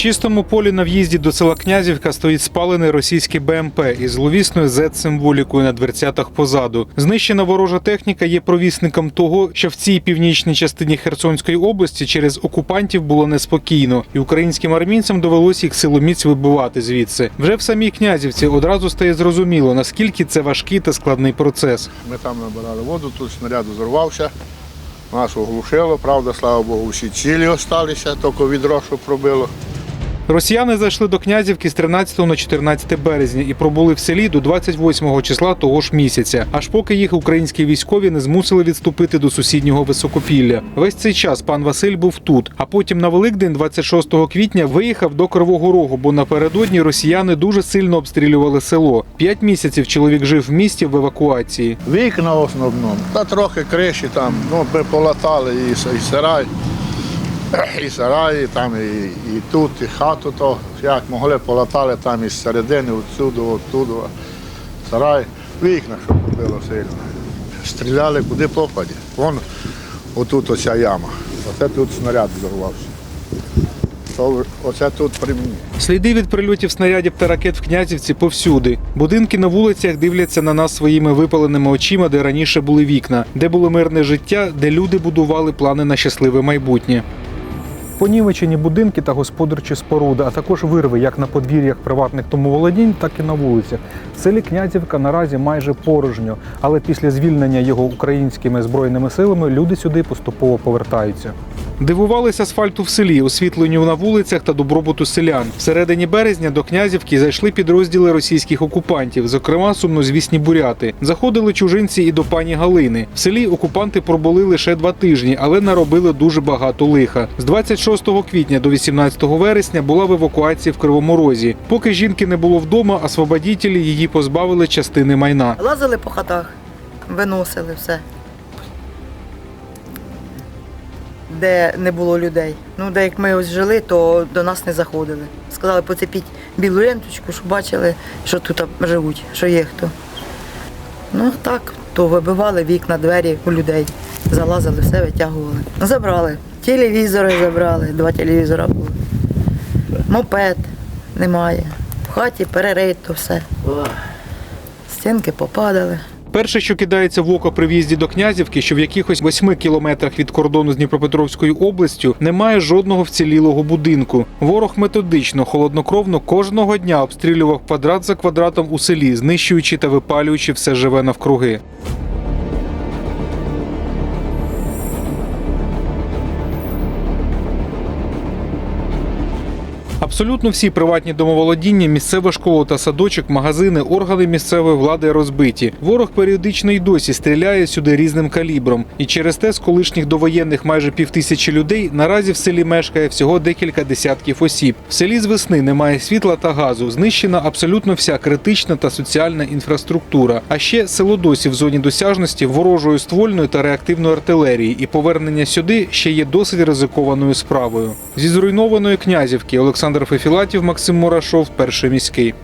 чистому полі на в'їзді до села Князівка стоїть спалений російський БМП із зловісною Z-символікою на дверцятах позаду. Знищена ворожа техніка є провісником того, що в цій північній частині Херсонської області через окупантів було неспокійно, і українським армійцям довелося їх силоміць вибивати звідси. Вже в самій Князівці одразу стає зрозуміло, наскільки це важкий та складний процес. Ми там набирали воду, тут снаряд зорвався, нас оглушило, правда, слава Богу, всі цілі залишилися, тільки відро, що пробило. Росіяни зайшли до Князівки з 13 на 14 березня і пробули в селі до 28 числа того ж місяця, аж поки їх українські військові не змусили відступити до сусіднього високопілля. Весь цей час пан Василь був тут, а потім на Великдень, 26 квітня, виїхав до Кривого Рогу, бо напередодні росіяни дуже сильно обстрілювали село. П'ять місяців чоловік жив в місті в евакуації. Вікна в основному, та трохи криші там, ну, полатали і сарай, і сарай, і там, і, і тут, і хату, то як могли, полатали там із середини, отсюди, оттуди, сарай, вікна, що побило сильно. Стріляли куди попаді. Вон отут оця яма. Оце тут снаряд взорвався. Оце тут при мені. Сліди від прильотів снарядів та ракет в Князівці повсюди. Будинки на вулицях дивляться на нас своїми випаленими очима, де раніше були вікна, де було мирне життя, де люди будували плани на щасливе майбутнє. Понівечені будинки та господарчі споруди, а також вирви як на подвір'ях приватних домоволодінь, так і на вулицях. В селі Князівка наразі майже порожньо, але після звільнення його українськими збройними силами люди сюди поступово повертаються. Дивувались асфальту в селі, освітленню на вулицях та добробуту селян. Всередині березня до Князівки зайшли підрозділи російських окупантів, зокрема сумнозвісні буряти. Заходили чужинці і до пані Галини. В селі окупанти пробули лише два тижні, але наробили дуже багато лиха. З 26 квітня до 18 вересня була в евакуації в Кривому Розі. Поки жінки не було вдома, освободітелі її позбавили частини майна. Лазили по хатах, виносили все. Де не було людей. Ну, де як ми ось жили, то до нас не заходили. Сказали, поцепіть білу ленточку, щоб бачили, що тут живуть, що є хто. Ну так, то вибивали вікна, двері у людей. Залазили, все витягували. Забрали. Телевізори забрали, два телевізора було. Мопед немає. В хаті перерито все. Стінки попадали. Перше, що кидається в око при в'їзді до Князівки, що в якихось восьми кілометрах від кордону з Дніпропетровською областю немає жодного вцілілого будинку. Ворог методично, холоднокровно кожного дня обстрілював квадрат за квадратом у селі, знищуючи та випалюючи все живе навкруги. Абсолютно всі приватні домоволодіння, місцева школа та садочок, магазини, органи місцевої влади розбиті. Ворог періодично й досі стріляє сюди різним калібром. І через те з колишніх довоєнних майже півтисячі людей наразі в селі мешкає всього декілька десятків осіб. В селі з весни немає світла та газу. Знищена абсолютно вся критична та соціальна інфраструктура. А ще село досі в зоні досяжності ворожої ствольної та реактивної артилерії. І повернення сюди ще є досить ризикованою справою. Зі зруйнованої князівки Олександр Фефілатів, Максим Мурашов, перший міський.